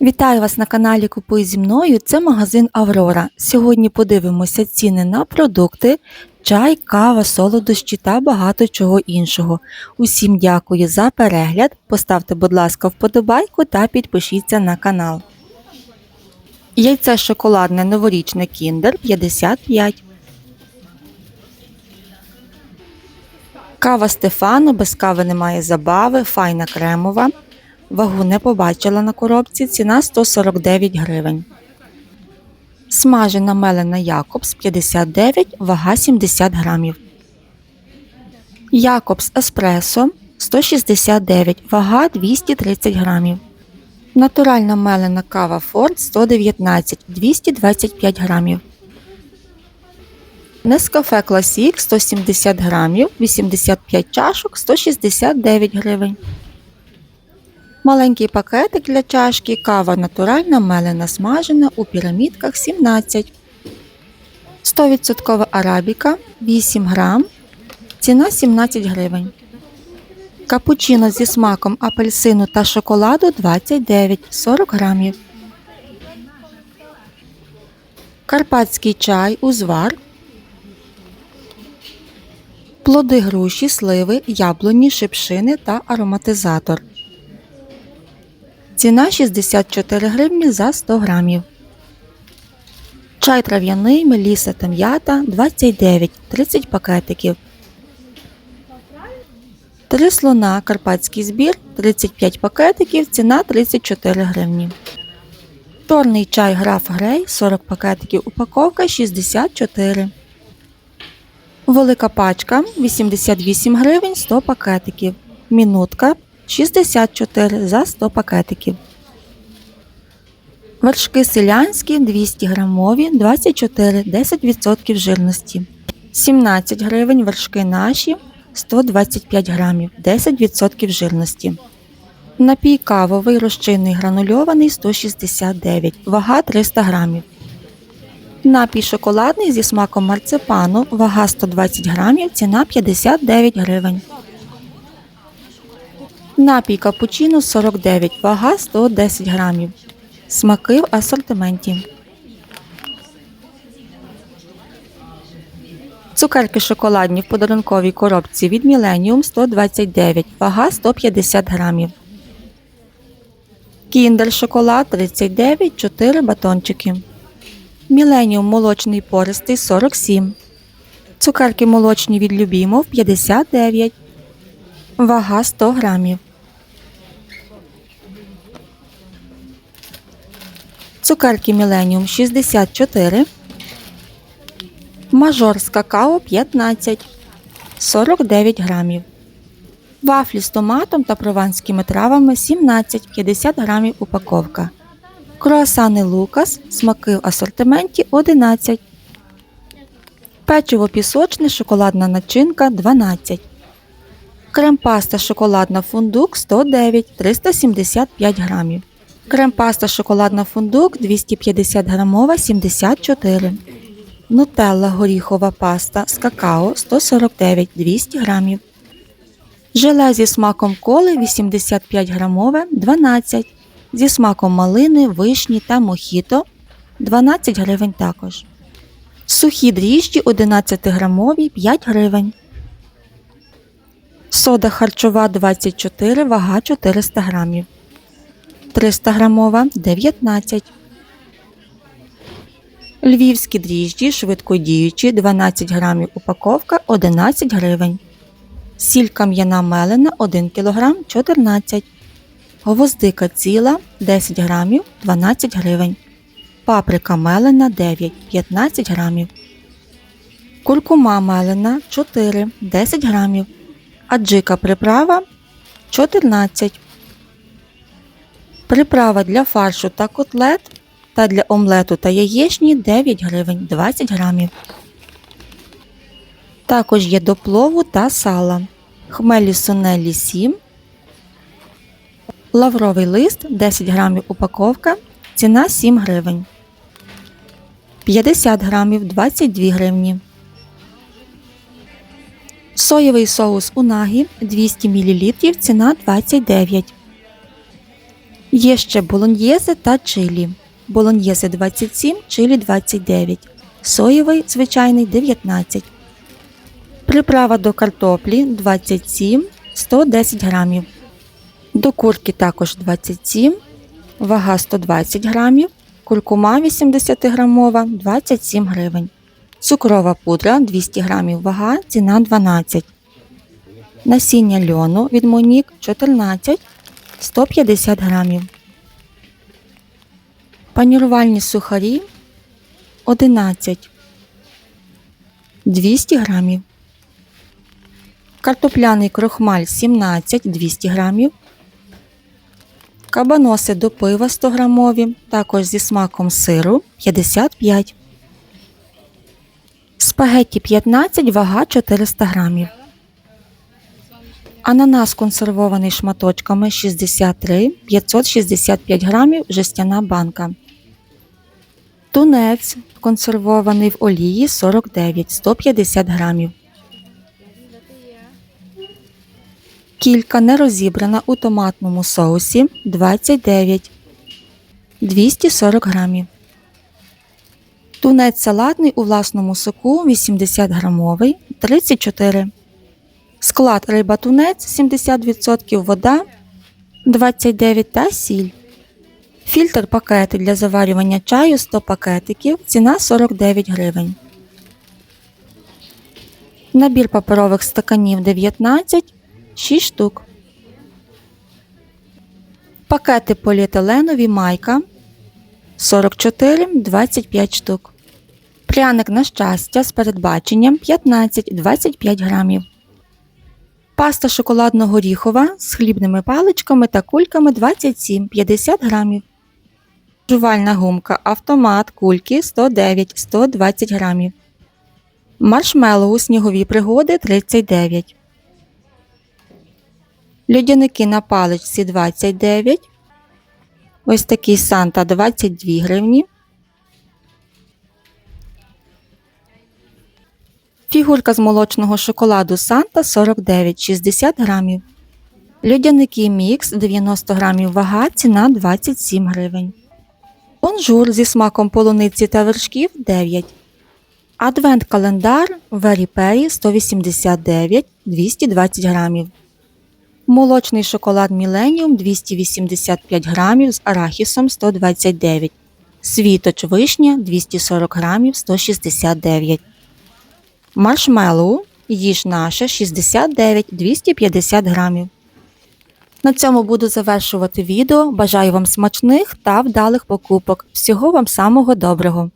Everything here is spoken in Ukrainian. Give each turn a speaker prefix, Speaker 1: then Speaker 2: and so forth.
Speaker 1: Вітаю вас на каналі Купуй зі мною. Це магазин Аврора. Сьогодні подивимося ціни на продукти, чай, кава, солодощі та багато чого іншого. Усім дякую за перегляд. Поставте, будь ласка, вподобайку та підпишіться на канал. Яйце шоколадне новорічне Кіндер 55. Кава Стефано, без кави немає забави, файна кремова. Вагу не побачила на коробці, ціна 149 гривень. Смажена мелена Якобс 59, вага 70 грамів. Якобс Еспресо 169, вага 230 грамів. Натуральна мелена кава Форд 119, 225 грамів. Нескафе Класік 170 грамів, 85 чашок 169 гривень. Маленький пакетик для чашки, кава натуральна, мелена смажена у пірамідках 17. 100% арабіка 8 грам. Ціна 17 гривень. Капучино зі смаком апельсину та шоколаду 29 40 грамів. Карпатський чай узвар. Плоди груші, сливи, яблуні, шипшини та ароматизатор. Ціна 64 гривні за 100 грамів. Чай трав'яний, меліса та м'ята 29, 30 пакетиків. Три слона карпатський збір 35 пакетиків, ціна 34 гривні. Чорний чай граф Грей 40 пакетиків, упаковка 64. Велика пачка 88 гривень 100 пакетиків. Мінутка 64 за 100 пакетиків. Вершки селянські 200 грамові 24 10% жирності. 17 гривень вершки наші 125 грамів 10% жирності. Напій кавовий розчинний гранульований 169, вага 300 грамів. Напій шоколадний зі смаком марципану, вага 120 грамів, ціна 59 гривень. Напій капучино 49, вага 110 грамів. Смаки в асортименті. Цукерки шоколадні в подарунковій коробці від Millennium 129, вага 150 грамів. Кіндер шоколад 39, 4 батончики. Millennium молочний пористий 47. Цукерки молочні від Любімов 59. Вага 100 грамів. Цукерки Millennium 64. Мажор з какао 15. 49 грамів. Вафлі з томатом та прованськими травами 17 50 грамів упаковка. Круасани Лукас. Смаки в асортименті 11. Печиво пісочне шоколадна начинка 12. Крем-паста шоколадна фундук 109 375 грамів. Крем-паста шоколадна фундук 250 грамова 74. Нутелла горіхова паста з какао 149 200 грамів. Желе зі смаком коли 85 грамове 12. Зі смаком малини, вишні та мохіто 12 гривень також. Сухі дріжджі 11 грамові 5 гривень. Сода харчова 24, вага 400 грамів. 300 грамова 19. Львівські дріжджі швидкодіючі 12 грамів упаковка 11 гривень. Сіль кам'яна мелена 1 кг 14. Гвоздика ціла 10 грамів 12 гривень. Паприка мелена 9 15 грамів. Куркума мелена 4 10 грамів. Аджика приправа 14. Приправа для фаршу та котлет та для омлету та яєчні 9 гривень 20 грамів. Також є до плову та сала. Хмелі сунелі 7. Лавровий лист 10 грамів упаковка. Ціна 7 гривень. 50 грамів 22 гривні. Соєвий соус унагі 200 мл. Ціна 29 Є ще болоньєзе та чилі. Болоньєзе 27, чилі 29. Соєвий звичайний 19. Приправа до картоплі 27, 110 грамів. До курки також 27, вага 120 грамів, куркума 80 грамова 27 гривень. Цукрова пудра 200 грамів вага, ціна 12. Насіння льону від Монік 14, 150 грамів. Панірувальні сухарі 11, 200 грамів. Картопляний крохмаль 17 200 грамів. Кабаноси до пива 100 грамові, також зі смаком сиру 55. Спагетті 15, вага 400 грамів. Ананас консервований шматочками 63, 565 грамів, жестяна банка. Тунець консервований в олії 49, 150 грамів. Кілька не розібрана у томатному соусі 29, 240 грамів. Тунець салатний у власному соку 80 грамовий 34. Склад риба тунець 70% вода 29 та сіль. Фільтр пакети для заварювання чаю 100 пакетиків. Ціна 49 гривень. Набір паперових стаканів 19 6 штук. Пакети поліетиленові майка 44 25 штук. Пряник на щастя з передбаченням 15-25 грамів. Паста шоколадно-горіхова з хлібними паличками та кульками 27-50 грамів. Жувальна гумка автомат кульки 109-120 грамів. Маршмеллоу снігові пригоди 39. Льодяники на паличці 29. Ось такий Санта 22 гривні. Фігурка з молочного шоколаду Санта 49 60 грамів. Льодяники мікс 90 грамів вага, ціна 27 гривень. Бонжур зі смаком полуниці та вершків 9. Адвент календар Very Perry 189 220 грамів. Молочний шоколад Millennium 285 грамів з арахісом 129. Світоч вишня 240 грамів 169. Маршмеллоу їж наше 69 250 грамів. На цьому буду завершувати відео. Бажаю вам смачних та вдалих покупок. Всього вам самого доброго!